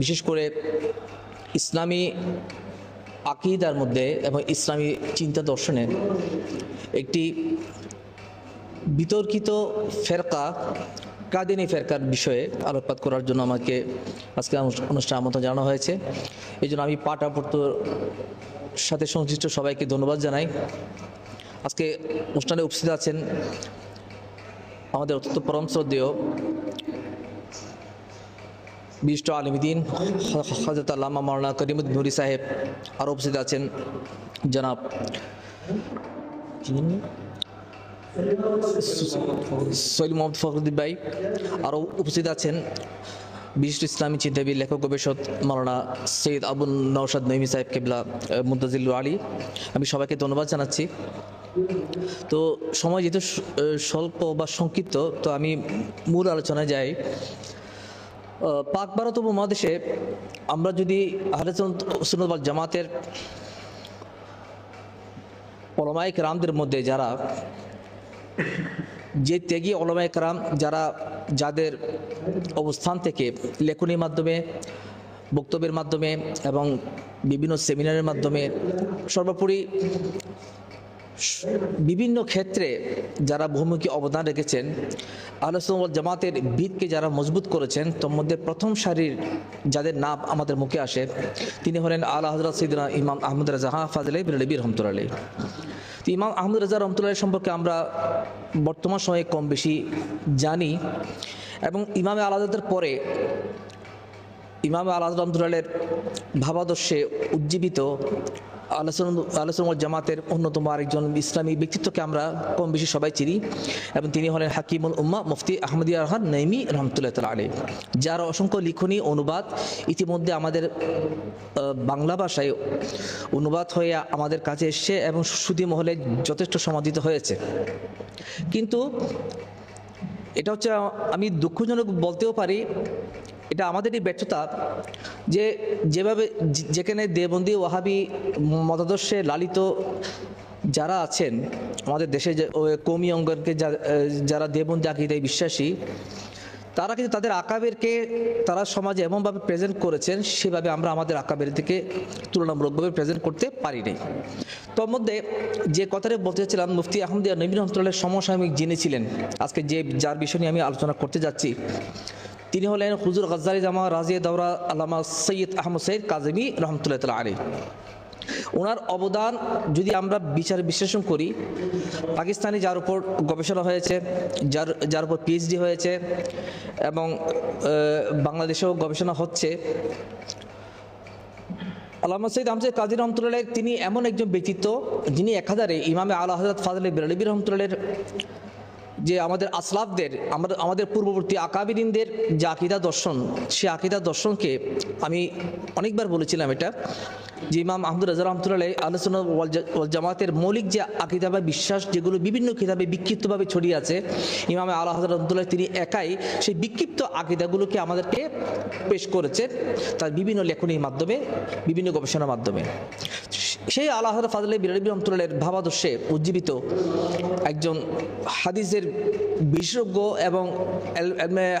বিশেষ করে ইসলামী আকিদার মধ্যে এবং ইসলামী চিন্তা দর্শনে একটি বিতর্কিত ফেরকা, কাদিনী ফেরকার বিষয়ে আলোকপাত করার জন্য আমাকে আজকে অনুষ্ঠান আমন্ত্রণ জানানো হয়েছে। এই জন্য আমি পাঠ আপত্তর সাথে সংশ্লিষ্ট সবাইকে ধন্যবাদ জানাই। আজকে অনুষ্ঠানে উপস্থিত আছেন আমাদের অত্যন্ত পরম শ্রদ্ধেয় বিশিষ্ট আলমদিন হজরত আল্লামা মৌলানা করিমুদ্দিন নুরি সাহেব আরও উপস্থিত আছেন। জনাব সৈল মোহাম্মদ ফখরুদ্দিন ভাই আরও উপস্থিত আছেন। বিশিষ্ট ইসলামী চিন্তাবিদ, লেখক, গবেষক মাওলানা সৈয়দ আবুল নৌসাদ নইমি সাহেব কেবলা মুদাজিল্লু আলী। আমি সবাইকে ধন্যবাদ জানাচ্ছি। তো সময় যেহেতু স্বল্প বা সংক্ষিপ্ত, তো আমি মূল আলোচনায় যাই। পাক ভারত উপমহাদেশে আমরা যদি সুনবাল জামাতের অলমায়িক রামদের মধ্যে যারা, যে ত্যাগী অলমায়িক রাম যারা যাদের অবস্থান থেকে লেখনীর মাধ্যমে, বক্তব্যের মাধ্যমে এবং বিভিন্ন সেমিনারের মাধ্যমে সর্বোপরি বিভিন্ন ক্ষেত্রে যারা বহুমুখী অবদান রেখেছেন আলোচনা জামাতের ভিতকে যারা মজবুত করেছেন, তোর মধ্যে প্রথম সারির যাদের নাম আমাদের মুখে আসে, তিনি হলেন আল্লাহ হজরত সৈদিনা ইমাম আহমদ রাজা ফাজলে বিরনবী রহমতুল্লাহ আলী তো ইমাম আহমদ রাজা রহমতুল্লাহ সম্পর্কে আমরা বর্তমান সময়ে কম বেশি জানি এবং ইমামে আলাদাদের পরে ইমাম আল আজম রহমতুল্লাহের ভাবাদর্শে উজ্জীবিত আলোচনা জামাতের অন্যতম আরেকজন ইসলামী ব্যক্তিত্বকে আমরা কম বেশি সবাই চিনি এবং তিনি হলেন হাকিমুল উম্মা মুফতি আহমদিয়া রহান নৈমি রহমতুল্লাহ তাল আলী যার অসংখ্য লিখনী অনুবাদ ইতিমধ্যে আমাদের বাংলা ভাষায় অনুবাদ হয়ে আমাদের কাছে এসছে এবং সুদী মহলে যথেষ্ট সমাদিত হয়েছে। কিন্তু এটা হচ্ছে, আমি দুঃখজনক বলতেও পারি এটা আমাদেরই ব্যর্থতা যে যেভাবে যেখানে দেবন্দি ওয়াহাবি মতাদর্শে লালিত যারা আছেন, আমাদের দেশে কৌমি অঙ্গনকে যারা দেবন্দি আকিদায় বিশ্বাসী, তারা কিন্তু তাদের আকাবেরকে তারা সমাজে এমনভাবে প্রেজেন্ট করেছেন, সেভাবে আমরা আমাদের আকাবের থেকে তুলনামূলকভাবে প্রেজেন্ট করতে পারিনি তোর মধ্যে যে কথাটা বলতে চাচ্ছিলাম, মুফতি আহমদিয়া নবীন রহমতুল্লাহ সমসাময়িক যিনি ছিলেন, আজকে যে, যার বিষয় নিয়ে আমি আলোচনা করতে যাচ্ছি তিনি হলেন হুজুর গজ্জালি জামা রাজিয়া দৌরা আল্লামা সৈয়দ আহমদ সৈয়দ কাজেমি রহমতুল্লাহ তালা আলী ওনার অবদান যদি আমরা বিচার বিশ্লেষণ করি, পাকিস্তানে যার উপর গবেষণা হয়েছে, যার যার উপর পিএইচডি হয়েছে, এবং বাংলাদেশেও গবেষণা হচ্ছে, আল্লামা সৈয়দ আহমদ কাজী রহমতুল্লাহ তিনি এমন একজন ব্যক্তিত্ব যিনি একাধারে ইমামে আলা হজরত ফাজলে বেরলিবি রহমতুল্লাহের যে আমাদের আসলাফদের, আমাদের আমাদের পূর্ববর্তী আকাবিদিনদের যে আকিদা দর্শন, সে আকিদা দর্শনকে আমি অনেকবার বলেছিলাম এটা, যে ইমাম আহমদুল রাজা রহমতুল্লাহ আলোচনা ওয়াল জামাতের মৌলিক যে আকিদা বা বিশ্বাস, যেগুলো বিভিন্ন কিতাবে বিক্ষিপ্তভাবে ছড়িয়ে আছে, ইমামে আল্লাহ রহমতুল্লাহ তিনি একাই সেই বিক্ষিপ্ত আকিদাগুলোকে আমাদেরকে পেশ করেছে তার বিভিন্ন লেখনীর মাধ্যমে, বিভিন্ন গবেষণার মাধ্যমে। সেই আল্লাহ ফাজলে বিরবী রহমতুল্লাহের ভাবাদর্শে উজ্জীবিত একজন হাদিসের বিশেষজ্ঞ এবং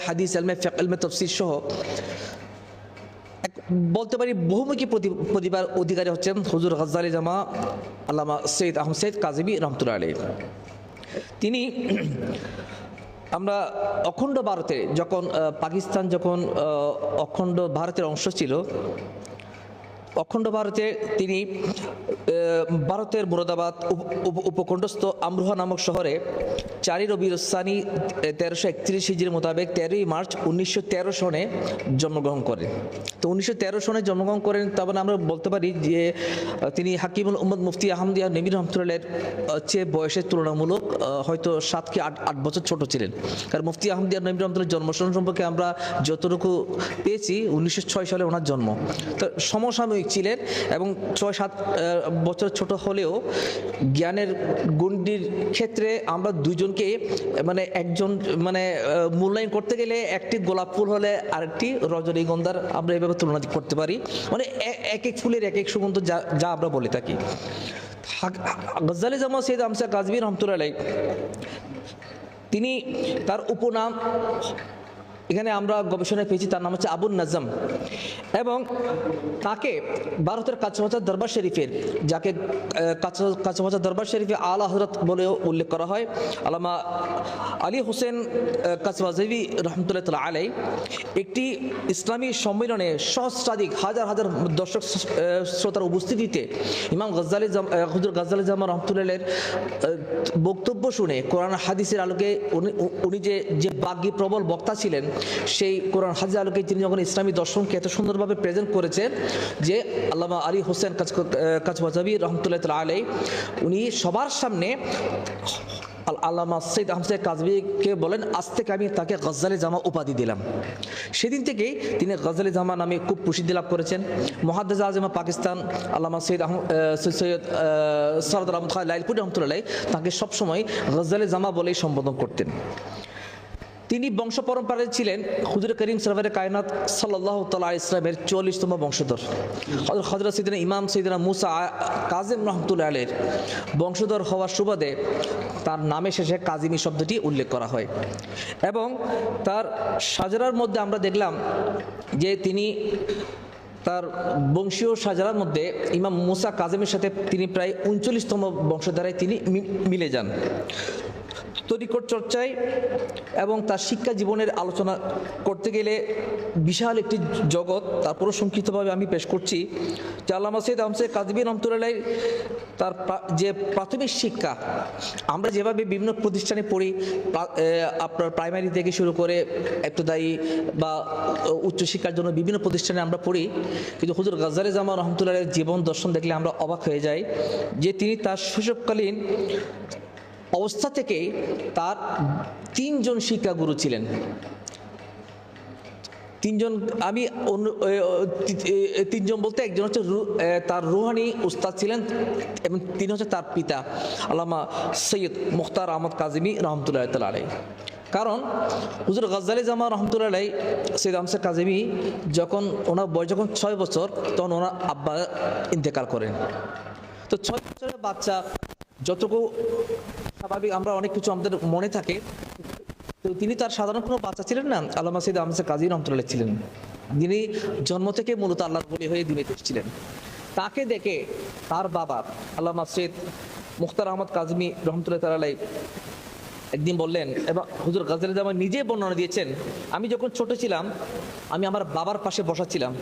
হাদিস, এলমে এলমে তফসির সহ বলতে পারি বহুমুখী প্রতি- প্রতিভার অধিকারী হচ্ছেন হুজুর গজ্জালি জামা আল্লামা সৈয়দ আহমদ সৈয়দ কাজিবি রহমতুল্লাহ আলী তিনি আমরা অখণ্ড ভারতে যখন পাকিস্তান যখন অখণ্ড ভারতের অংশ ছিল অখণ্ড ভারতে তিনি ভারতের মুরাদাবাদ উপ- উপ- উপকণ্ঠস্থ আমরুহা নামক শহরে চারি রবিরস্তানি তেরোশো একত্রিশ হিজড়ি মোতাবেক তেরোই মার্চ উনিশশো তেরো সনে জন্মগ্রহণ করেন। তো উনিশশো তেরো সনে জন্মগ্রহণ করেন তারপরে আমরা বলতে পারি যে তিনি হাকিমুল উম্মদ মুফতি আহমদিয়া নবীর রহমতুল্লাহের চেয়ে বয়সের তুলনামূলক হয়তো সাত কি আট আট বছর ছোট ছিলেন। কারণ মুফতি আহমদিয়া নবীর রহমতুল্লাহ জন্মসন সম্পর্কে আমরা যতটুকু পেয়েছি, উনিশশো ছয় সালে ওনার জন্ম। তো সমসাময়িক ছিলেন এবং ছয় সাত বছর ছোট হলেও জ্ঞানের গুণটির ক্ষেত্রে আমরা দুজনকে মানে একজন মানে মূল্যায়ন করতে গেলে একটি গোলাপ ফুল হলে আরেকটি রজনীগন্ধার আমরা এভাবে তুলনা করতে পারি। মানে এক এক ফুলের এক এক সুগন্ধ যা যা আমরা বলে থাকি। গজ্জালি জামা সৈয়দ আমসা কাজবি রহমতুল্লাহ তিনি তার উপনাম এখানে আমরা গবেষণায় পেয়েছি, তার নাম হচ্ছে আবুল নাজম। এবং তাকে ভারতের কাছামাচা দরবার শরীফের, যাকে কাছামাচা দরবার শরীফে আলা হজরত বলেও উল্লেখ করা হয়, আলামা আলী হোসেন কাছওয়াজবি রহমতুল্লাহ তালা আলাই একটি ইসলামী সম্মেলনে সহস্রাধিক, হাজার হাজার দর্শক শ্রোতার উপস্থিতিতে ইমাম গজ্জালি হুজুর গজ্জালি জামা রহমতুল্লাহের বক্তব্য শুনে কোরআন হাদিসের আলোকে উনি উনি যে যে বাগ্যী প্রবল বক্তা ছিলেন সেই কোরআন হাদিসের আলোকে তিনি যখন ইসলামী দর্শনকে এত সুন্দরভাবে প্রেজেন্ট করেছেন, যে আল্লামা আলী হোসেন কাজ কাজবাজাবি রহমতুল্লাহ তালা আলাই উনি সবার সামনে আল- আল্লামা সৈয়দ আহমদ কাজবিকে বলেন, আজ থেকে আমি তাকে গজ্জালি জামা উপাধি দিলাম। সেদিন থেকেই তিনি গজ্জালি জামা নামে খুব প্রসিদ্ধি লাভ করেছেন। মহাদ্দাজ আজমা পাকিস্তান আল্লামা সৈয়দ সৈয়দ- সরদার আহমদ খান লাইলপুর রহমতুল্লাহ তাকে সবসময় গজ্জালি জামা বলেই সম্বোধন করতেন। তিনি বংশ পরম্পরায় ছিলেন হুজুর করিম সরফের কায়নাত সাল্লাহ তাল্লাহ ইসলামের চুয়াল্লিশতম বংশধর। হজরত সিদিনা ইমাম সৈদিনা মুসা কাজিম রহমতুল্লাহ আলের বংশধর হওয়ার সুবাদে তার নামে শেষে কাজিমি শব্দটি উল্লেখ করা হয়। এবং তার সাজারার মধ্যে আমরা দেখলাম যে তিনি তার বংশীয় সাজারার মধ্যে ইমাম মুসা কাজিমের সাথে তিনি প্রায় উনচল্লিশতম বংশধারায় তিনি মিলে যান। তরিকট চর্চায় এবং তার শিক্ষা জীবনের আলোচনা করতে গেলে বিশাল একটি জগৎ তারপরও সংক্ষিপ্তভাবে আমি পেশ করছি। যে আল্লামা সৈয়দ আমসে কাজবি রহমতুল্লাহ তার যে প্রাথমিক শিক্ষা, আমরা যেভাবে বিভিন্ন প্রতিষ্ঠানে পড়ি আপনার প্রাইমারি থেকে শুরু করে একটুদায়ী বা উচ্চশিক্ষার জন্য বিভিন্ন প্রতিষ্ঠানে আমরা পড়ি। কিন্তু হুজুর গাজারে জামা রহমতুল্লাহের জীবন দর্শন দেখলে আমরা অবাক হয়ে যাই যে তিনি তার শৈশবকালীন অবস্থা থেকে তার তিনজন শিক্ষাগুরু ছিলেন। তিনজন, আমি তিনজন বলতে একজন হচ্ছে তার রুহানি উস্তাদ ছিলেন এবং তিনি হচ্ছে তার পিতা আল্লামা সৈয়দ মুখতার আহমদ কাজিমি রহমতুল্লাহ তাল আলাই কারণ হুজুর গজ্জালি জামা রহমতুল্লাহ আলাই সৈয়দ আমসার কাজিমি যখন ওনার বয়স যখন ছয় বছর, তখন ওনার আব্বা ইন্তেকাল করেন। তো ছয় বছরের বাচ্চা যতটুকু স্বাভাবিক আমরা অনেক কিছু আমাদের মনে থাকে। তো তিনি তার সাধারণ কোনো বাচ্চা ছিলেন না আল্লাহ সৈয়দ আহমদ কাজী রহমতুল্লাহ ছিলেন। যিনি জন্ম থেকে মূলত আল্লাহর বলি হয়ে দিনে এসেছিলেন তাকে দেখে তার বাবা আল্লাহ সৈয়দ মুখতার আহমদ কাজমি রহমতুল্লাহ তালাই একদিন বললেন, এবং, হুজুর গাজালি জামা নিজে বর্ণনা দিয়েছেন। আমি যখন ছোট ছিলাম, আমি আমার বাবার পাশে বসা ছিলাম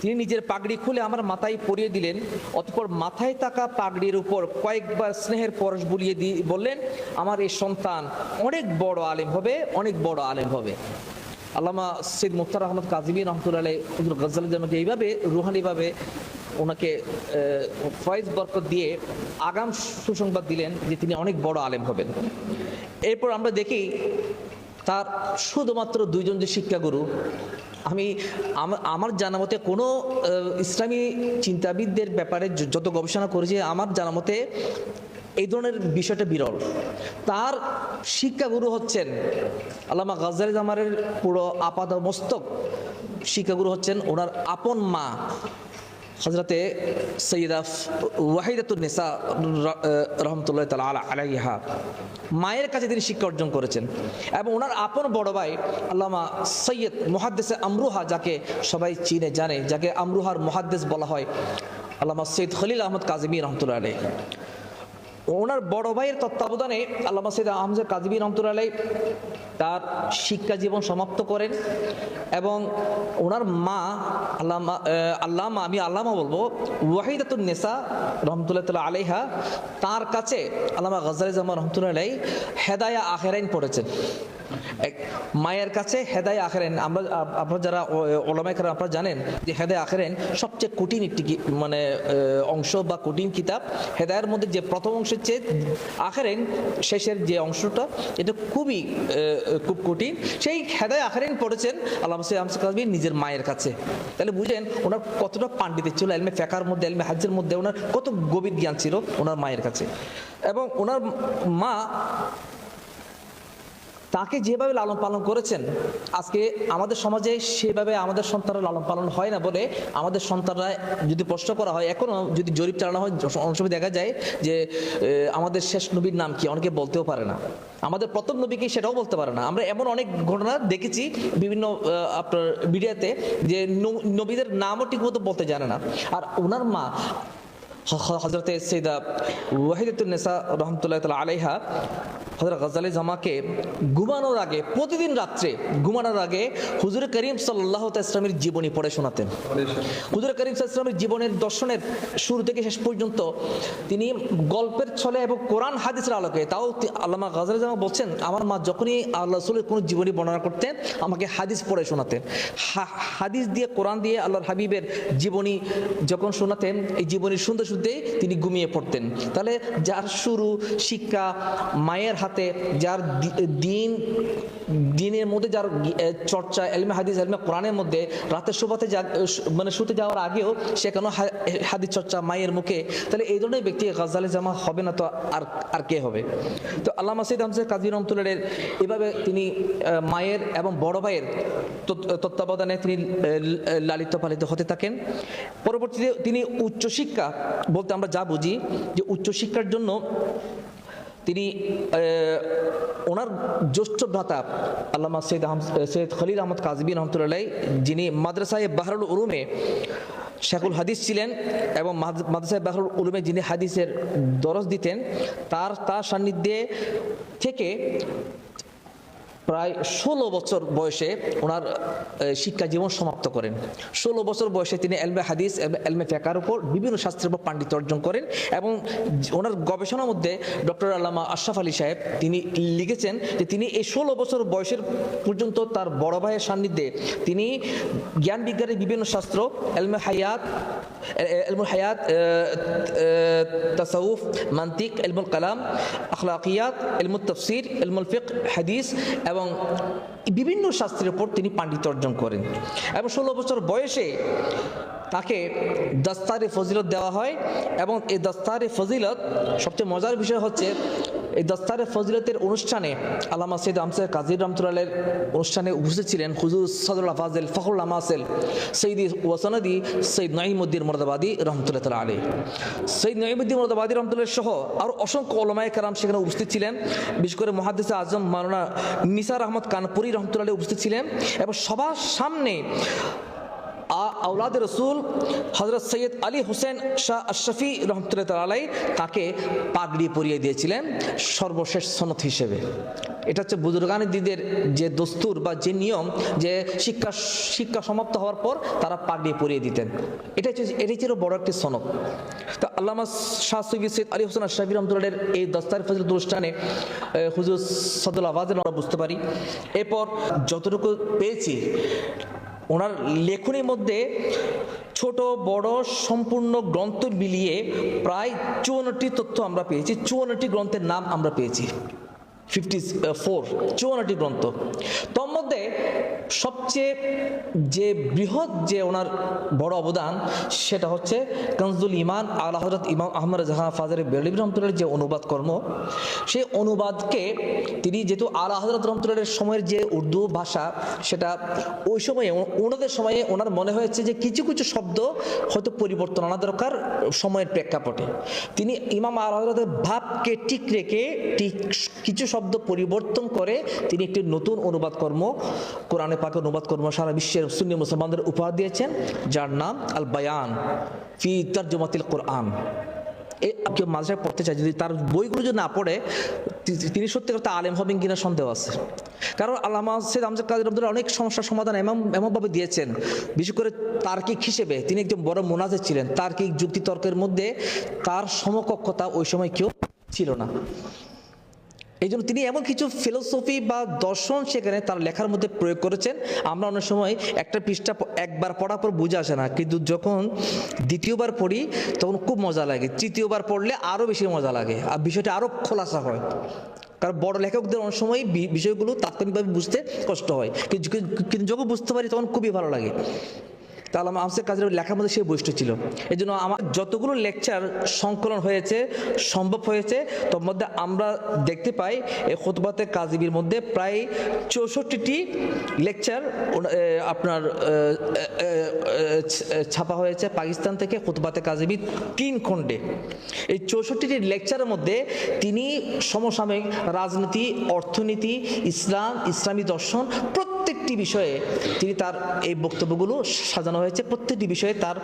তিনি নিজের পাগড়ি খুলে আমার মাথায় পরিয়ে দিলেন, অতঃপর মাথায় থাকা পাগড়ির উপর কয়েকবার স্নেহের পরশ বুলিয়ে দিয়ে বললেন, আমার এই সন্তান অনেক বড় আলেম হবে, অনেক বড় আলেম হবে। আল্লামা সৈদ মুখতার আহমদ কাজিমি রহমতুল্লাহ হুজুর গজ্জালি জামাকে এইভাবে, রুহানিভাবে ওনাকে ফয়েজ বরকত দিয়ে আগাম সুসংবাদ দিলেন যে তিনি অনেক বড় আলেম হবেন। এরপর আমরা দেখি তার শুধুমাত্র দুইজন যে শিক্ষাগুরু, আমি আমার জানা মতে কোনো ইসলামী চিন্তাবিদদের ব্যাপারে যত গবেষণা করেছি, আমার জানা মতে এই ধরনের বিষয়টা বিরল। তার শিক্ষাগুরু হচ্ছেন আল্লামা গাজারি জামারের পুরো আপাদ মস্তক শিক্ষাগুরু হচ্ছেন ওনার আপন মা হজরতে সৈয়দা ওয়াহিদাতুল নেসা রহমতুল্লাহ তালা আলা আলাইহা। মায়ের কাছে তিনি শিক্ষা অর্জন করেছেন এবং ওনার আপন বড় ভাই আল্লামা সৈয়দ মহাদ্দেসে আমরুহা, যাকে সবাই চিনে, জানে, যাকে আমরুহার মহাদ্দেস বলা হয়, আল্লামা সৈয়দ খলিল আহমদ কাজিমি রহমতুল্লাহ আলাই ওনার বড় ভাইয়ের তত্ত্বাবধানে আল্লামা সৈয়দ আহমদ কাজবি রহমতুল্লাহ তার শিক্ষা জীবন সমাপ্ত করেন এবং ওনার মা আল্লামা আল্লামা, আমি আল্লামা বলব, ওয়াহিদাতুন নেসা রহমতুল্লাহ তাল্লাহ আলাইহা, তার কাছে আল্লামা গজালি জামা রহমতুল্লাহ হেদায়া আহেরাইন পড়েছেন। মায়ের কাছে হেদায় আখেরেন আমরা আপ- আপনারা যারা ওলামায় খারাপ আপনারা জানেন যে হেদায় আখেরেন সবচেয়ে কঠিন একটি মানে অংশ বা কঠিন কিতাব। হেদায়ের মধ্যে যে প্রথম অংশের চেয়ে আখেরেন শেষের যে অংশটা, এটা খুবই খুব কঠিন। সেই হেদায় আখেরেন পড়েছেন আল্লাহ কাজবি নিজের মায়ের কাছে। তাহলে বুঝেন, ওনার কতটা পাণ্ডিতের ছিল, এলমে ফেকার মধ্যে, এলমে হাজ্যের মধ্যে, ওনার কত গভীর জ্ঞান ছিল ওনার মায়ের কাছে। এবং ওনার মা তাকে যেভাবে লালন পালন করেছেন, আজকে আমাদের সমাজে সেভাবে আমাদের সন্তানরা লালন পালন হয় না বলে আমাদের সন্তানরা যদি প্রশ্ন করা হয় এখনও যদি জরিপ চালানো হয় অনেক সময় দেখা যায় যে আমাদের শেষ নবীর নাম কি অনেকে বলতেও পারে না। আমাদের প্রথম নবীকে সেটাও বলতে পারে না। আমরা এমন অনেক ঘটনা দেখেছি বিভিন্ন আপনার মিডিয়াতে যে নবীদের নামও ঠিকমতো বলতে জানে না। আর ওনার মা হজরতে সৈদা ওয়াহিদুন্নেসা রহমতুল্লাহ তালা আলাইহা হজরত গজালি জামাকে ঘুমানোর আগে, প্রতিদিন রাত্রে ঘুমানোর আগে হুজুর করিম সাল্লাহ ইসলামের জীবনী পড়ে শোনাতেন। হুজুর করিম ইসলামের জীবনের দর্শনের শুরু থেকে শেষ পর্যন্ত তিনি গল্পের ছলে এবং কোরআন হাদিসের আলোকে, তাও আল্লামা গাজালি জামা বলছেন, আমার মা যখনই আল্লাহ রসুলের কোনো জীবনী বর্ণনা করতেন, আমাকে হাদিস পড়ে শোনাতেন। হাদিস দিয়ে, কোরআন দিয়ে আল্লাহর হাবিবের জীবনী যখন শোনাতেন, এই জীবনী শুনতে শুনতেই তিনি ঘুমিয়ে পড়তেন। তাহলে যার শুরু শিক্ষা, মায়ের হাতে যার দিন, দিনের মধ্যে যার চর্চা, এলমে হাদিস, এলমে কোরআনের মধ্যে রাতের শোভাতে মানে শুতে যাওয়ার আগেও সে কেন হাদিস চর্চা মায়ের মুখে? তাহলে এই ধরনের ব্যক্তি গাজালে জামা হবে না তো আর আর কে হবে? তো আল্লাহ মাসিদ হামসে কাজী রহমতুল্লাহের এভাবে তিনি মায়ের এবং বড় ভাইয়ের তত্ত্ব- তত্ত্বাবধানে তিনি লালিত পালিত হতে থাকেন। পরবর্তীতে তিনি উচ্চশিক্ষা বলতে আমরা যা বুঝি যে উচ্চশিক্ষার জন্য তিনি ওনার জ্যেষ্ঠ ভ্রাতা আল্লামা সৈয়দ আহম সৈয়দ খলিল আহমদ কাজবিন রহমতুল্লাহ যিনি মাদ্রাসায় বাহরুল উরুমে শেখুল হাদিস ছিলেন এবং মাদ- মাদ্রাসায় বাহরুল উলুমে যিনি হাদিসের দরজ দিতেন, তার তার সান্নিধ্যে থেকে প্রায় ষোলো বছর বয়সে ওনার শিক্ষা জীবন সমাপ্ত করেন। ষোলো বছর বয়সে তিনি এলমে হাদিস এলমে ফেকার উপর বিভিন্ন শাস্ত্রের উপর পাণ্ডিত্য অর্জন করেন এবং ওনার গবেষণার মধ্যে ডক্টর আল্লামা আশরাফ আলী সাহেব তিনি লিখেছেন যে তিনি এই ষোলো বছর বয়সের পর্যন্ত তার বড় ভাইয়ের সান্নিধ্যে তিনি জ্ঞান বিজ্ঞানের বিভিন্ন শাস্ত্র, এলমে হায়াত এলমুল হায়াত তাসাউফ, মান্তিক, এলমুল কালাম, আখলাকিয়াত, এলমুল তফসির, এলমুল ফিক হাদিস এবং বিভিন্ন শাস্ত্রের উপর তিনি পাণ্ডিত্য অর্জন করেন। এবং ষোলো বছর বয়সে তাকে দস্তারে ফজিলত দেওয়া হয় এবং এই দস্তারে ফজিলত সবচেয়ে মজার বিষয় হচ্ছে এই দস্তারে ফজিলতের অনুষ্ঠানে আল্লামা সৈয়দ আমসাদ কাজির রহমতুল্লাহের অনুষ্ঠানে উপস্থিত ছিলেন হুজুর সদুল্লাহ ফাজেল ফখরুল আমাসেল সৈদি ওয়াসানদি সৈয়দ নঈমুদ্দিন মরদাবাদী রহমতুল্লাহ তালা আলী সৈয়দ নঈমুদ্দিন মরদাবাদী রহমতুল্লাহ সহ আরও অসংখ্য ওলমায় কারাম সেখানে উপস্থিত ছিলেন। বিশেষ করে মহাদিসে আজম মাওলানা নিসার আহমদ কানপুরি রহমতুল্লাহ উপস্থিত ছিলেন এবং সবার সামনে আ- আওলাদ রসুল হজরত সৈয়দ আলী হোসেন শাহ আশরফি রহমতুল্লাহ আলাই তাকে পাগড়ি পরিয়ে দিয়েছিলেন সর্বশেষ সনদ হিসেবে। এটা হচ্ছে বুজুর্গান দিদের যে দস্তুর বা যে নিয়ম যে শিক্ষা শিক্ষা সমাপ্ত হওয়ার পর তারা পাগড়ি পরিয়ে দিতেন। এটা হচ্ছে এটাই ছিল বড় একটি সনদ। তো আল্লামা শাহ সৈয়দ সৈয়দ আলী হোসেন আশরাফি রহমতুল্লাহের এই দস্তার ফজল অনুষ্ঠানে হুজুর সদুল আওয়াজের আমরা বুঝতে পারি। এরপর যতটুকু পেয়েছি ওনার লেখনের মধ্যে ছোট, বড়, সম্পূর্ণ গ্রন্থ মিলিয়ে প্রায় চুয়ান্নটি তথ্য আমরা পেয়েছি। চুয়ান্নটি গ্রন্থের নাম আমরা পেয়েছি। ফিফটি ফোর চুয়ান্নটি গ্রন্থ। তোর মধ্যে সবচেয়ে যে বৃহৎ যে ওনার বড় অবদান, সেটা হচ্ছে কনজুল ইমান আলা হজরত ইমাম আহমদ জাহা ফাজার বেলিব রহমতুল্লাহ যে অনুবাদ কর্ম, সেই অনুবাদকে তিনি যেহেতু আলা হজরত রহমতুল্লাহের সময়ের যে উর্দু ভাষা, সেটা ওই সময়ে ওনাদের সময়ে ওনার মনে হয়েছে যে কিছু কিছু শব্দ হয়তো পরিবর্তন আনা দরকার সময়ের প্রেক্ষাপটে। তিনি ইমাম আলা হজরতের ভাবকে ঠিক রেখে ঠিক কিছু শব্দ পরিবর্তন করে তিনি একটি নতুন অনুবাদ কর্ম কোরআনে পাকে অনুবাদ কর্ম সারা বিশ্বের সুন্নি মুসলমানদের উপহার দিয়েছেন, যার নাম আল বায়ান ফি তর্জমাতিল কোরআন। এ কেউ মাঝে পড়তে চায়, যদি তার বইগুলো যদি না পড়ে তিনি সত্যি কথা আলেম হবেন কিনা সন্দেহ আছে। কারণ আল্লামা সৈয়দ আমজাদ কাদের আব্দুল্লাহ অনেক সমস্যার সমাধান এমন, এমনভাবে দিয়েছেন, বিশেষ করে তার্কিক হিসেবে। তিনি একজন বড় মোনাজে ছিলেন, তার্কিক যুক্তি তর্কের মধ্যে তার সমকক্ষতা ওই সময় কেউ ছিল না। এই জন্য তিনি এমন কিছু ফিলোসফি বা দর্শন সেখানে তার লেখার মধ্যে প্রয়োগ করেছেন। আমরা অনেক সময় একটা পৃষ্ঠা একবার পড়ার পর বুঝে আসে না। কিন্তু যখন দ্বিতীয়বার পড়ি, তখন খুব মজা লাগে। তৃতীয়বার পড়লে আরও বেশি মজা লাগে আর বিষয়টা আরও খোলাসা হয়। কারণ বড় লেখকদের অনেক সময় বিষয়গুলো তাৎক্ষণিকভাবে বুঝতে কষ্ট হয়। কিন্তু যখন বুঝতে পারি, তখন খুবই ভালো লাগে। তা আল্লামা আমসে কাজের লেখার মধ্যে সেই বৈশিষ্ট্য ছিল। এই জন্য আমার যতগুলো লেকচার সংকলন হয়েছে, সম্ভব হয়েছে, তোর মধ্যে আমরা দেখতে পাই এই খোতবাতে কাজিবির মধ্যে প্রায় চৌষট্টিটি লেকচার আপনার ছাপা হয়েছে পাকিস্তান থেকে খুতবাতে কাজিবি তিন খণ্ডে। এই চৌষট্টিটি লেকচারের মধ্যে তিনি সমসাময়িক রাজনীতি, অর্থনীতি, ইসলাম, ইসলামী দর্শন প্রত্যেকটি বিষয়ে তিনি তার এই বক্তব্যগুলো সাজানো হয়েছে, প্রত্যেকটি বিষয়ে তার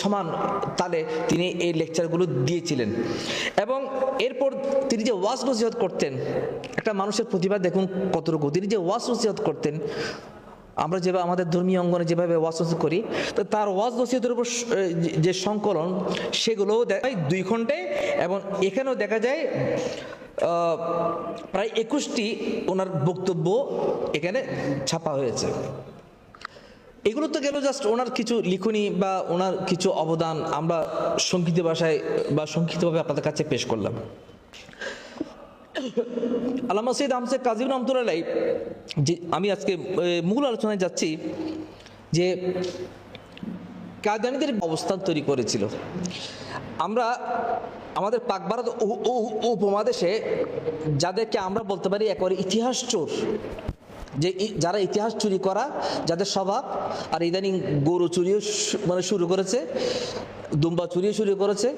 সমান তালে তিনি এই লেকচারগুলো দিয়েছিলেন। এবং এরপর তিনি যে ওয়াজ নসিহত করতেন, একটা মানুষের প্রতিভা দেখুন কতটুকু। তিনি যে ওয়াজ নসিহত করতেন আমরা যেভাবে আমাদের ধর্মীয় অঙ্গনে যেভাবে ওয়াজ করি, তো তার ওয়াজ নসিহতের উপর যে- সংকলন, সেগুলোও দেখায় দুই ঘন্টে এবং এখানেও দেখা যায় প্রায় একুশটি ওনার বক্তব্য এখানে ছাপা হয়েছে। এগুলো তো গেল জাস্ট ওনার কিছু লিখনি বা ওনার কিছু অবদান আমরা সংক্ষিপ্ত ভাষায় বা সংক্ষিপ্তভাবে আপনাদের কাছে পেশ করলাম। আল্লামা সৈয়দ আমসে কাজিম রহমতুল্লাহ যে আমি আজকে মূল আলোচনায় যাচ্ছি যে কাদিয়ানিদের অবস্থান তৈরি করেছিল। আমরা আমাদের পাক ভারত উপমহাদেশে যাদেরকে আমরা বলতে পারি একেবারে ইতিহাস চোর যে যারা ইতিহাস চুরি করা, যাদের স্বভাব, আর ইদানিং গরু চুরিও মানে শুরু করেছে, দুম্বা চুরিও শুরু করেছে।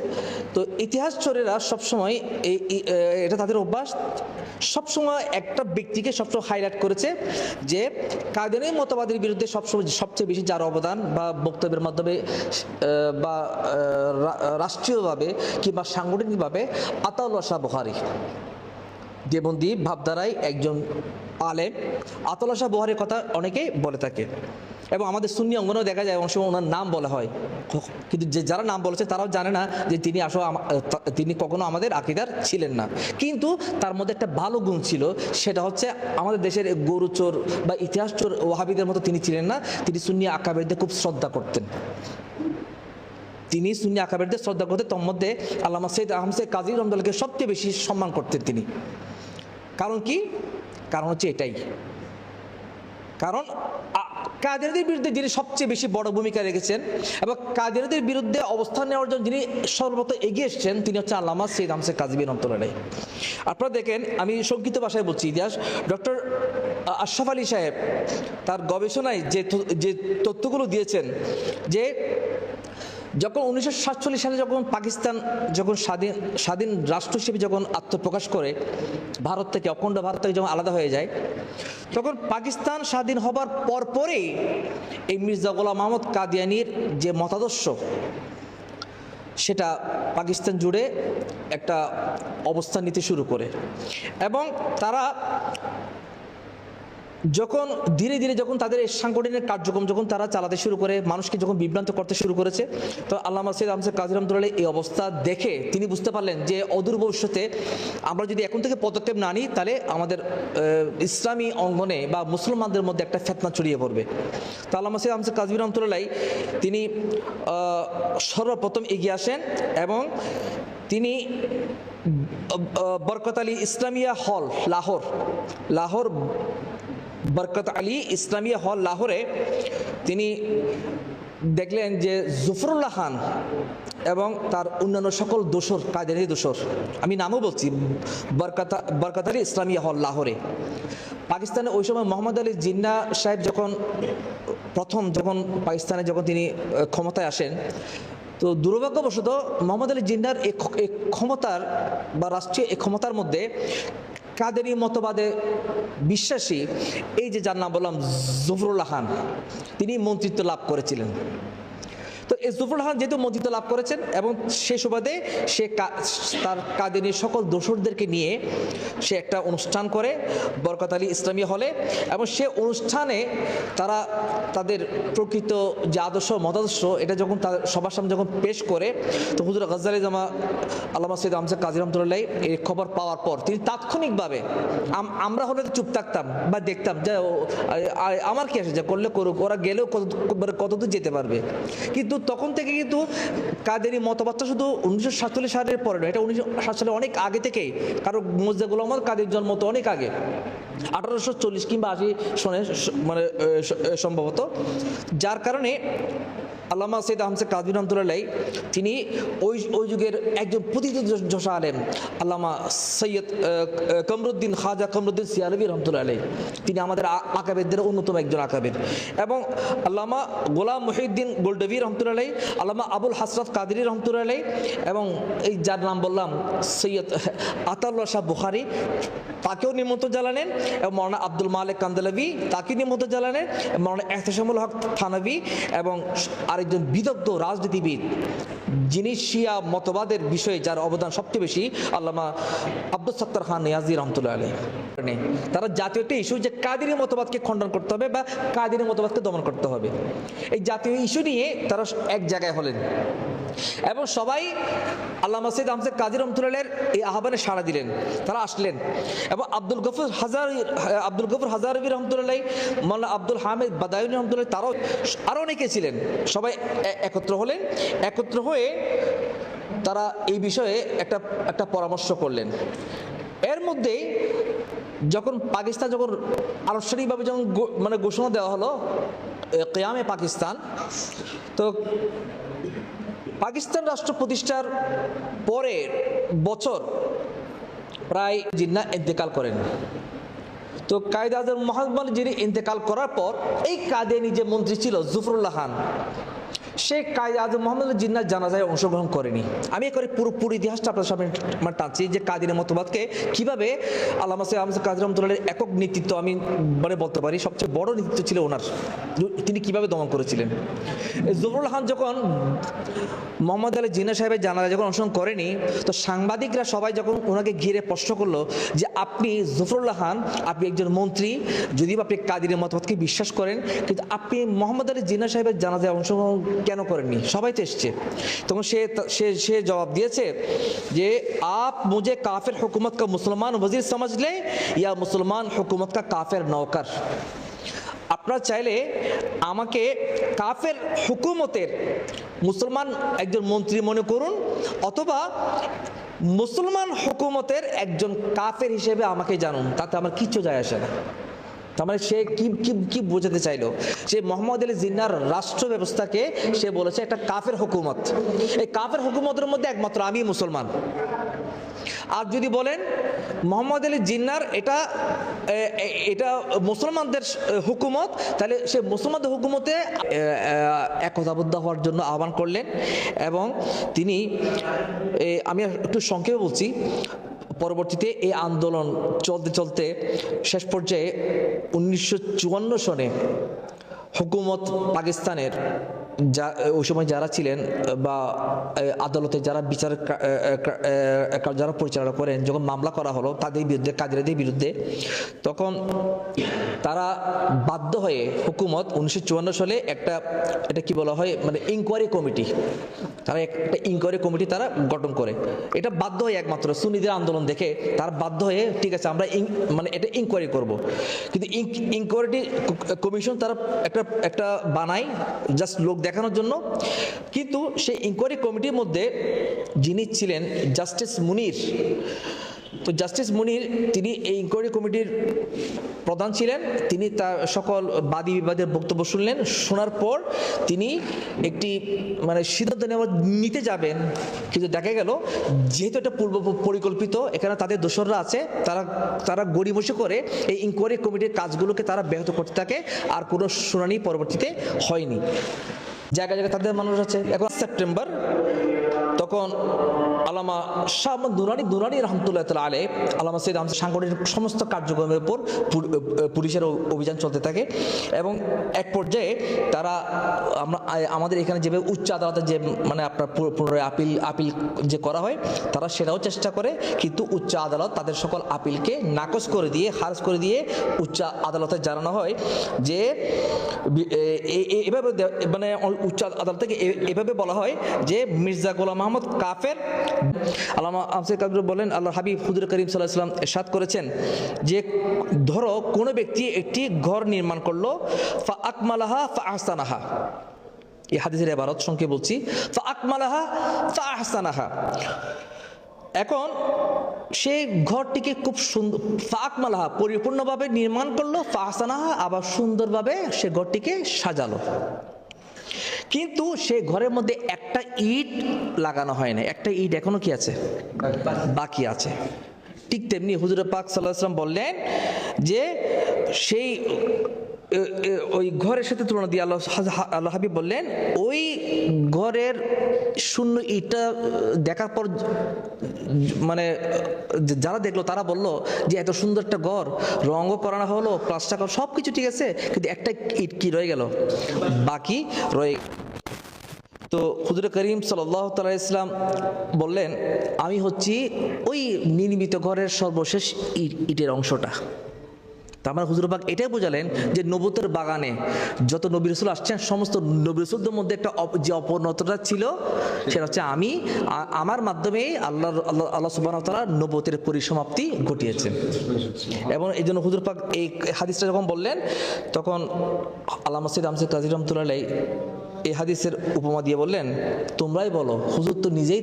তো ইতিহাস চোরেরা সবসময় এই এটা তাদের অভ্যাস। সবসময় একটা ব্যক্তিকে সবসময় হাইলাইট করেছে যে কাদের মতবাদের বিরুদ্ধে সবসময় সবচেয়ে বেশি যার অবদান বা বক্তব্যের মাধ্যমে বা রাষ্ট্রীয়ভাবে কিংবা সাংগঠনিকভাবে আতাউল্লাহ শাহ বুখারি। দেবন্দি ভাবধারায় একজন আলেম আতলা শাহ বহারের কথা অনেকেই বলে থাকে। এবং আমাদের সুন্নি অঙ্গনেও দেখা যায় অংশ ওনার নাম বলা হয়। কিন্তু যে যারা নাম বলেছে, তারাও জানে না যে তিনি আসলে তিনি কখনো আমাদের আকিদার ছিলেন না। কিন্তু তার মধ্যে একটা ভালো গুণ ছিল, সেটা হচ্ছে আমাদের দেশের গরু চোর বা ইতিহাস চোর ওহাবিদের মতো তিনি ছিলেন না। তিনি সুন্নি আকাবেরদের খুব শ্রদ্ধা করতেন। তিনি সুন্নি আকাবেরদের শ্রদ্ধা করতেন তোর মধ্যে আল্লামা সৈয়দ আহমদ কাজী রহমদুল্লাহকে সবচেয়ে বেশি সম্মান করতেন তিনি। কারণ কি? কারণ হচ্ছে এটাই। কারণ কাদেরদের বিরুদ্ধে যিনি সবচেয়ে বেশি বড় ভূমিকা রেখেছেন এবং কাদেরদের বিরুদ্ধে অবস্থান নেওয়ার জন্য যিনি সর্বত এগিয়ে এসেছেন, তিনি হচ্ছে আল্লামা সৈয়দ আমসে কাজবিন রহমতুল্লাহ আপনারা দেখেন, আমি সংক্ষিপ্ত ভাষায় বলছি, ইতিহাস, ডক্টর আশরাফ আলী সাহেব তার গবেষণায় যে যে তথ্যগুলো দিয়েছেন যে যখন উনিশশো সাতচল্লিশ সালে যখন পাকিস্তান যখন স্বাধীন স্বাধীন রাষ্ট্র হিসেবে যখন আত্মপ্রকাশ করে, ভারত থেকে, অখণ্ড ভারত থেকে যখন আলাদা হয়ে যায়, তখন পাকিস্তান স্বাধীন হবার পরপরই এই মির্জা গোলাম মাহমুদ কাদিয়ানির যে মতাদর্শ, সেটা পাকিস্তান জুড়ে একটা অবস্থান নিতে শুরু করে। এবং তারা যখন ধীরে ধীরে যখন তাদের এই সাংগঠনিক কার্যক্রম যখন তারা চালাতে শুরু করে, মানুষকে যখন বিভ্রান্ত করতে শুরু করেছে, তো আল্লাহ সৈয়দ আমসাদ কাজির রহমতুল্লাহ এই অবস্থা দেখে তিনি বুঝতে পারলেন যে অদূর ভবিষ্যতে আমরা যদি এখন থেকে পদক্ষেপ না নিই, তাহলে আমাদের ইসলামী অঙ্গনে বা মুসলমানদের মধ্যে একটা ফেতনা ছড়িয়ে পড়বে। তো আল্লাহ সৈয়দ আমসাদ কাজী রহমতুল্লাহ তিনি সর্বপ্রথম এগিয়ে আসেন এবং তিনি বরকত আলী ইসলামিয়া হল, লাহোর লাহোর বরকত আলী ইসলামিয়া হল লাহোরে তিনি দেখলেন যে জুফরুল্লাহ খান এবং তার অন্যান্য সকল দোসর কাদের দোসর আমি নামও বলছি, বরকত বরকত আলী ইসলামিয়া হল লাহোরে। পাকিস্তানে ওই সময় মোহাম্মদ আলী জিন্না সাহেব যখন প্রথম যখন পাকিস্তানে যখন তিনি ক্ষমতায় আসেন, তো দুর্ভাগ্যবশত মোহাম্মদ আলী জিন্নার এই ক্ষমতার বা রাষ্ট্রীয় এই ক্ষমতার মধ্যে কাদেরই মতবাদে বিশ্বাসী এই যে যার নাম বললাম জফরুল্লাহ খান তিনি মন্ত্রিত্ব লাভ করেছিলেন। তো এই জফরুল খান যেহেতু মন্ত্রিত্ব লাভ করেছেন এবং সে সুবাদে সে তার কাদিনীর সকল দোসরদেরকে নিয়ে সে একটা অনুষ্ঠান করে বরকত আলী ইসলামী হলে এবং সে অনুষ্ঠানে তারা তাদের প্রকৃত যে আদর্শ মতাদর্শ এটা যখন তাদের সবার সামনে যখন পেশ করে, তো হুজুর গজ্জালি জামা আল্লামা সৈয়দ আমসাদ কাজী রহমতুল্লাহ এই খবর পাওয়ার পর তিনি তাৎক্ষণিকভাবে আমরা হলে চুপ থাকতাম বা দেখতাম, যে আমার কি আসে? যে করলে করুক, ওরা গেলেও কত মানে কতদূর যেতে পারবে? কিন্তু তখন থেকে কিন্তু কাদেরই মতবাদটা শুধু উনিশশো সাতচল্লিশ সালের পরে নয়, এটা উনিশশো সাত সালে অনেক আগে থেকেই। কারণ মোজা গোলাম কাদের জন্ম তো অনেক আগে। আঠারোশো চল্লিশ কিংবা আশি সনে মানে সম্ভবত। যার কারণে আল্লামা সৈয়দ আহমদ কাজী রহমতুল্লাহ তিনি ওই ওই যুগের একজন প্রতিনিধি যশা আলেম, আল্লামা সৈয়দ কমরুদ্দিন খাজা কমরুদ্দিন সিয়ালবী রহমতুল্লাহ আলাই তিনি আমাদের আ- আকাবেরদের অন্যতম একজন আকাবের। এবং আল্লামা গোলাম মহিউদ্দিন গোল্ডবী রহমতুল্লাহ আলাই আল্লামা আবুল হাসরত কাদিরি রহমতুল্লাহ এবং এই যার নাম বললাম সৈয়দ আতাল্লা শাহ বুখারি, তাকেও নিমন্ত্রণ জানালেন, এবং মৌলানা আব্দুল মালিক কান্দালাবি তাকে নিমন্ত্রণ জানালেন মৌলানা এহতেশামুল হক থানাবি, এবং আরেকজন বিদগ্ধ রাজনীতিবিদ যিনি শিয়া মতবাদের বিষয়ে যার অবদান সবচেয়ে বেশি, আল্লামা আব্দুল সত্তার খান নিয়াজি রহমতুল্লাহ আলী তারা জাতীয় একটা ইস্যু যে কাদিনী মতবাদকে খণ্ডন করতে হবে বা কাদিনী মতবাদকে দমন করতে হবে। এই জাতীয় ইস্যু নিয়ে তারা এক জায়গায় হলেন। এবং সবাই আল্লাহ মাসিদ আহমদ কাজী রহমতুল্লাহের এই আহ্বানে সাড়া দিলেন। তারা আসলেন। এবং আব্দুল গফুর হাজার, আব্দুল গফুর হাজারবি রহমতুল্লাহ মোল্লা আব্দুল হামিদ বাদায়ুন রহমতুল্লাহ তারাও আরও অনেকে ছিলেন। সবাই একত্র হলেন। একত্র হয়ে তারা এই বিষয়ে একটা একটা পরামর্শ করলেন। এর মধ্যেই যখন পাকিস্তান যখন আনুষ্ঠানিকভাবে যখন মানে ঘোষণা দেওয়া হলো কেয়ামে পাকিস্তান, তো পাকিস্তান রাষ্ট্র প্রতিষ্ঠার পরের বছর প্রায় জিন্না ইন্তেকাল করেন। তো কায়দে মোহাম্মদ যিনি ইন্তেকাল করার পর, এই কাদিয়ানি যে মন্ত্রী ছিল জুফরুল্লাহ খান। সে কায়দে আজম মোহাম্মদ জিন্নার জানাজায় অংশগ্রহণ করেনি। আমি করে পুরো পুরো ইতিহাসটা আপনার সামনে মানে টানছি যে কাদিনের মতবাদকে কীভাবে আল্লামা সৈয়দ আহমদ কাজী রহমতুল্লাহের একক নেতৃত্ব আমি মানে বলতে পারি, সবচেয়ে বড় নেতৃত্ব ছিল ওনার। তিনি কীভাবে দমন করেছিলেন? জহুরুল খান যখন মোহাম্মদ আলী জিন্না সাহেবের জানাজা যখন অংশগ্রহণ করেনি, তো সাংবাদিকরা সবাই যখন ওনাকে ঘিরে প্রশ্ন করল যে আপনি জফরুল্লাহ খান আপনি একজন মন্ত্রী যদিও আপনি কাদিরের মতবাদকে বিশ্বাস করেন, কিন্তু আপনি মোহাম্মদ আলী জিন্না সাহেবের জানাজায় অংশগ্রহণ কেন করেননি? সবাই তো এসছে। তখন সে সে সে জবাব দিয়েছে যে, আপ মুঝে কাফের হুকুমত কা মুসলমান ওয়াজির সমঝলে ইয়া মুসলমান হুকুমত কা কাফের নৌকার আপনারা চাইলে আমাকে কাফের হুকুমতের মুসলমান একজন মন্ত্রী মনে করুন, অথবা মুসলমান হুকুমতের একজন কাফের হিসেবে আমাকে জানুন, তাতে আমার কিচ্ছু যায় আসে না। তার মানে সে কি কি কি বোঝাতে চাইলো? সে মোহাম্মদ আলী জিন্নার রাষ্ট্র ব্যবস্থাকে সে বলেছে একটা কাফের হুকুমত। এই কাফের হুকুমতের মধ্যে একমাত্র আমি মুসলমান। আর যদি বলেন, মোহাম্মদ আলী জিন্নার এটা এটা মুসলমানদের হুকুমত, তাহলে সে মুসলমানদের হুকুমতে একতাবদ্ধ হওয়ার জন্য আহ্বান করলেন এবং তিনি আমি একটু সংক্ষেপে বলছি পরবর্তীতে এই আন্দোলন চলতে চলতে শেষ পর্যায়ে উনিশশো চুয়ান্ন সনে হুকুমত পাকিস্তানের যা ওই সময় যারা ছিলেন বা আদালতে যারা বিচার যারা পরিচালনা করেন, যখন মামলা করা হলো তাদের বিরুদ্ধে, কাদিরাদের বিরুদ্ধে, তখন তারা বাধ্য হয়ে হুকুমত উনিশশো চুয়ান্ন সালে একটা, এটা কি বলা হয় মানে ইনকোয়ারি কমিটি তারা একটা ইনকোয়ারি কমিটি তারা গঠন করে। এটা বাধ্য হয়ে একমাত্র সুনিদের আন্দোলন দেখে তারা বাধ্য হয়ে, ঠিক আছে, আমরা মানে এটা ইনকোয়ারি করব। কিন্তু ইনকোয়ারিটি কমিশন তারা একটা একটা বানায় জাস্ট লোক দেখানোর জন্য। কিন্তু সেই ইনকোয়ারি কমিটির মধ্যে যিনি ছিলেন জাস্টিস মুনির, তো জাস্টিস মুনির তিনি এই ইনকোয়ারি কমিটির প্রধান ছিলেন। তিনি তার সকল বাদী বিবাদের বক্তব্য শুনলেন। শোনার পর তিনি একটি মানে সিদ্ধান্ত নেওয়া নিতে যাবেন। কিন্তু দেখা গেল, যেহেতু এটা পূর্ব পরিকল্পিত, এখানে তাদের দোসররা আছে, তারা তারা গড়িমসি করে এই ইনকোয়ারি কমিটির কাজগুলোকে তারা ব্যাহত করতে থাকে। আর কোনো শুনানি পরবর্তীতে হয়নি। জায়গায় জায়গায় তাদের মানুষ আছে এখন সেপ্টেম্বর তখন আলামা শাহ দুরানি দুরানি রহমতুল্লাহ তালা আলে আলামা সৈয়দ আহমদ সাংগঠনিক সমস্ত কার্যক্রমের উপর পুলিশের অভিযান চলতে থাকে এবং এক পর্যায়ে তারা আমরা আমাদের এখানে যেভাবে উচ্চ আদালতে যে মানে আপনার পুনরায় আপিল আপিল যে করা হয়, তারা সেটাও চেষ্টা করে, কিন্তু উচ্চ আদালত তাদের সকল আপিলকে নাকচ করে দিয়ে, খারজ করে দিয়ে উচ্চ আদালতে জানানো হয় যে এভাবে মানে উচ্চ আদালত থেকে এভাবে বলা হয় যে মির্জা গোলাম কাফের। আল্লামা আমসে কাবর বলেন আল্লাহ হাবিব হুজুর করিম সাল্লাহ সাল্লাম এরশাদ করেছেন যে, ধরো কোনো ব্যক্তি একটি ঘর নির্মাণ করল ফা আকমালাহা ফা আহসানাহা এই হাদিসের এবারত সংখ্যে বলছি ফা আকমালাহা ফা আহসানাহা এখন সেই ঘরটিকে খুব সুন্দর ফাঁক মালাহা পরিপূর্ণভাবে নির্মাণ করল ফাহসানাহা আবার সুন্দরভাবে সে ঘরটিকে সাজালো। কিন্তু সে ঘরের মধ্যে একটা ইট লাগানো হয় না একটা ইট এখনও কি আছে? বাকি আছে। ঠিক তেমনি হুজুর পাক সাল্লাহ আসলাম বললেন যে সেই ওই ঘরের সাথে তুলনা দিয়ে আল্লাহ আল্লাহ হাবিব বললেন, ওই ঘরের শূন্য ইটটা দেখার পর মানে যারা দেখল তারা বলল যে এত সুন্দর একটা ঘর রঙও করানো হলো, প্লাস্টার সব কিছু ঠিক আছে, কিন্তু একটা ইট কি রয়ে গেল? বাকি রয়ে তো হুজুর করিম সাল্লাহ তালা ইসলাম বললেন, আমি হচ্ছি ওই নির্মিত ঘরের সর্বশেষ ইট- ইটের অংশটা। তার মানে হুজুর পাক এটাই বোঝালেন যে নবুতের বাগানে যত নবী রসুল আসছেন, সমস্ত নবী রসুলদের মধ্যে একটা যে অপনতটা ছিল, সেটা হচ্ছে আমি আমার মাধ্যমেই আল্লাহ আল্লাহ সুবাহ তালা নবতের পরিসমাপ্তি ঘটিয়েছেন। এবং এই জন্য হুজুর পাক এই হাদিসটা যখন বললেন, তখন আল্লাহ মসজিদ আমসিদ কাজী রহমতুল্লাহ এই হাদিসের উপমা দিয়ে বললেন, তোমরাই বলো। হুজুর তো নিজেই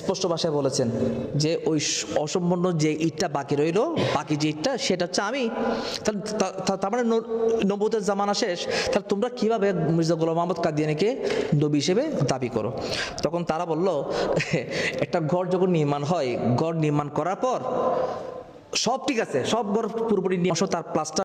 স্পষ্ট ভাষায় বলেছেন যে, ওই অসম্পূর্ণ যে ইটটা বাকি রইল, বাকি যে ইটটা, সেটা হচ্ছে আমি। তাহলে তার মানে নবুতের জামানা শেষ। তাহলে তোমরা কীভাবে মির্জা গোলাম মোহাম্মদ কাদিয়ানিকে নবী হিসেবে দাবি করো? তখন তারা বলল, একটা ঘর যখন নির্মাণ হয়, ঘর নির্মাণ করার পর সব ঠিক আছে, সব ঘর পুরোপুরি নিয়ে তার প্লাস্টার